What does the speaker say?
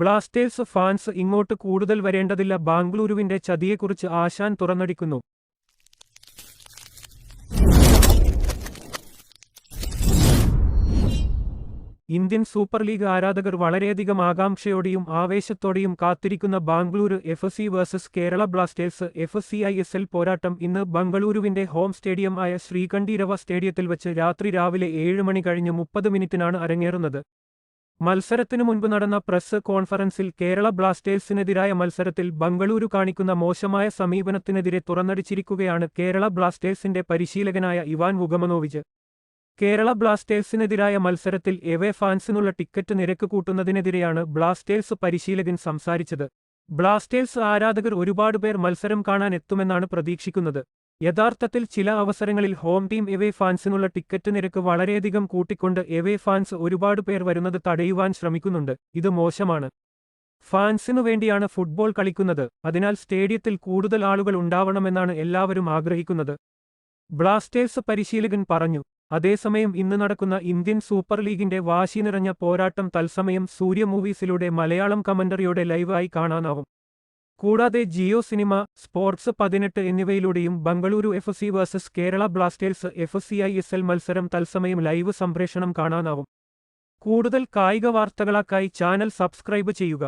Blasters fans ഇങ്ങോട്ട് കൂടുതൽ വരേണ്ടതില്ല. ബാംഗ്ലൂരുവിന്റെ ചതിയെക്കുറിച്ച് ആശാൻ തുറന്നടിക്കുന്നു. ഇന്ത്യൻ സൂപ്പർ ലീഗ് ആരാധകർ വളരെയധികം ആകാംക്ഷയോടെയും ആവേശത്തോടെയും കാത്തിരിക്കുന്ന Bengaluru F C versus Kerala Blasters F C I S L പോരാട്ടം ഇന്ന് ബംഗളൂരുവിന്റെ ഹോം സ്റ്റേഡിയമായ ശ്രീകണ്ഠീരവ സ്റ്റേഡിയത്തിൽ വച്ച് രാത്രി രാവിലെ ഏഴ് മണി കഴിഞ്ഞ് മുപ്പത് മിനിറ്റിനാണ് അരങ്ങേറുന്നത്. മത്സരത്തിനു മുൻപ് നടന്ന പ്രസ് കോൺഫറൻസിൽ കേരള ബ്ലാസ്റ്റേഴ്സിനെതിരായ മത്സരത്തിൽ ബംഗളൂരു കാണിക്കുന്ന മോശമായ സമീപനത്തിനെതിരെ തുറന്നടിച്ചിരിക്കുകയാണ് കേരള ബ്ലാസ്റ്റേഴ്സിന്റെ പരിശീലകനായ ഇവാൻ വുഗമനോവിജ് കേരള ബ്ലാസ്റ്റേഴ്സിനെതിരായ മത്സരത്തിൽ എവേ ഫാൻസിനുള്ള ടിക്കറ്റ് നിരക്ക് കൂട്ടുന്നതിനെതിരെയാണ് ബ്ലാസ്റ്റേഴ്സ് പരിശീലകൻ സംസാരിച്ചത്. ബ്ലാസ്റ്റേഴ്സ് ആരാധകർ ഒരുപാട് പേർ മത്സരം കാണാൻ എത്തുമെന്നാണ് പ്രതീക്ഷിക്കുന്നത്. യഥാർത്ഥത്തിൽ ചില അവസരങ്ങളിൽ ഹോം ടീം എവേ ഫാൻസിനുള്ള ടിക്കറ്റ് നിരക്ക് വളരെയധികം കൂട്ടിക്കൊണ്ട് എവേ ഫാൻസ് ഒരുപാട് പേർ വരുന്നത് തടയുവാൻ ശ്രമിക്കുന്നുണ്ട്. ഇത് മോശമാണ്. ഫാൻസിനു വേണ്ടിയാണ് ഫുട്ബോൾ കളിക്കുന്നത്. അതിനാൽ സ്റ്റേഡിയത്തിൽ കൂടുതൽ ആളുകൾ ഉണ്ടാവണമെന്നാണ് എല്ലാവരും ആഗ്രഹിക്കുന്നത്. ബ്ലാസ്റ്റേഴ്സ് പരിശീലകൻ പറഞ്ഞു അതേസമയം ഇന്ന് നടക്കുന്ന ഇന്ത്യൻ സൂപ്പർ ലീഗിന്റെ വാശി നിറഞ്ഞ പോരാട്ടം തത്സമയം സൂര്യ മൂവീസിലൂടെ മലയാളം കമന്ററിയോടെ ലൈവായി കാണാനാവും. കൂടാതെ ജിയോ സിനിമ സ്പോർട്സ് പതിനെട്ട് എന്നിവയിലൂടെയും Bengaluru F C versus Kerala Blasters F C I S L മത്സരം തത്സമയം ലൈവ് സംപ്രേഷണം കാണാനാവും. കൂടുതൽ കായിക വാർത്തകളാക്കായി ചാനൽ സബ്സ്ക്രൈബ് ചെയ്യുക.